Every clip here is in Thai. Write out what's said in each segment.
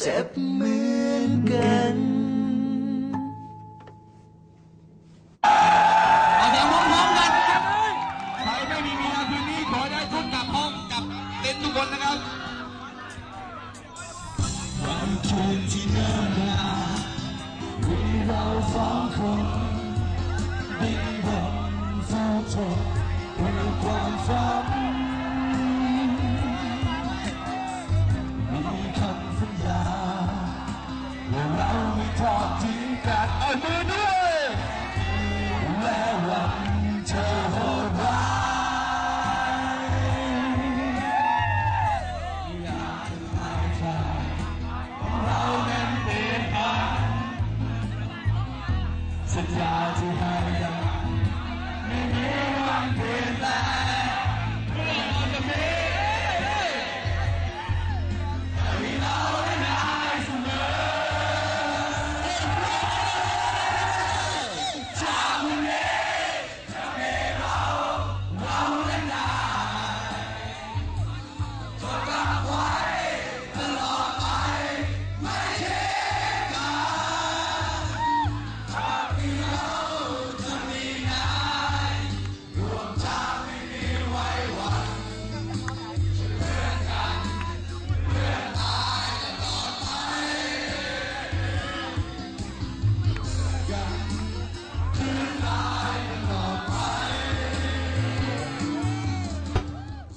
เจ็บเหมือนกันเอาเสียงพร้อมๆกันนะครับใครไม่มีเมียคืนนี้ขอได้ทุนกลับห้องกลับเต็นท์ทุกคนนะครับวันคืนที่เนิ่นนานมีเราสองคนดิ้นรนเฝ้าทนเพื่อความฝัน สัญญ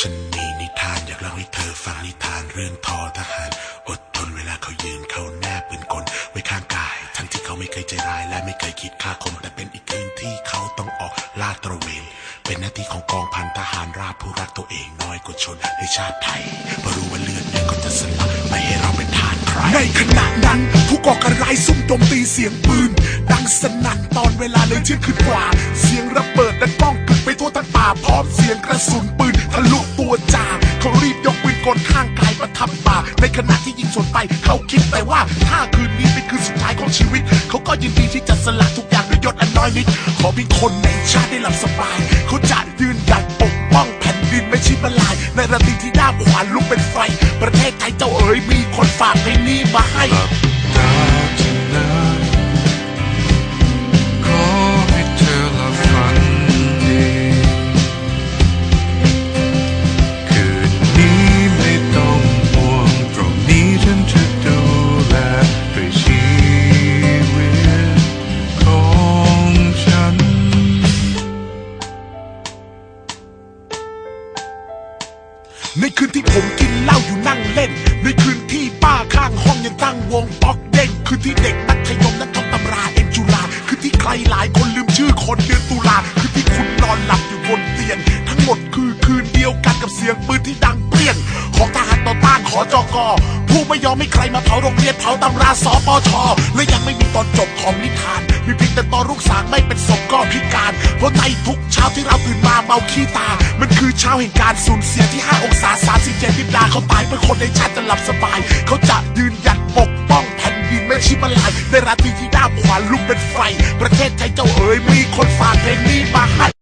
ฉันมีนิทานอยากเล่าให้เธอฟังนิทานเรื่องทอทหาร อดทนเวลาเขายืนเขาแนบปืนกลไว้ข้างกาย ทั้งที่เขาไม่เคยใจร้ายและไม่เคยคิดฆ่าคนแต่เป็นอีกคืนที่เขาต้องออกลาดตระเวน เป็นหน้าที่ของกองพันทหารราบผู้รักตัวเองน้อยกว่าชนในชาติไทยเพราะรู้ว่าเลือดเนี่ยก็จะสลับไม่ให้เราเป็นทานใครในขณะนั้นผู้ก่อการร้ายซุ่มโจมตีเสียงปืน ดังสนั่นตอนเวลาเลยเที่ยงคืนกว่า เสียงระเบิดดังก้องกึกไปทั่วทั้งป่าพร้อมเสียงกระสุน ถ้าคืนนี้เป็นคืนสุดท้ายของชีวิต เขาก็ยินดีที่จะสละทุกอย่างด้วยยศอันน้อยนิด ขอเพียงคนในชาติได้หลับสบาย เขาจะยืนหยัดปกป้องแผ่นดินไม่ชิบลาย ในระดีที่ด้าขวานลุกเป็นไฟ ประเทศไทยเจ้าเอ๋ยมีคนฝากเพลงนี้มาให้ อมให้ใครมาเผาโรงเรียนเผาตำราสปชและยังไม่มีตอนจบของนิทาน มีเพียงแต่ตอนลูกสางไม่เป็นศพก็พิการ เพราะในทุกเช้าที่เราตื่นมาเมาขี้ตา มันคือเช้าแห่งการสูญเสียที่ 5 องศา 37ดิบดาเขาตายเป็นคนในชาติจะหลับสบาย เขาจะยืนหยัดปกป้องแผ่นดินไม่ชิบลายในราตรีที่ด้ามขวานลุกเป็นไฟ ประเทศไทยเจ้าเอ๋ยมีคนฝากเพลงนี้มาให้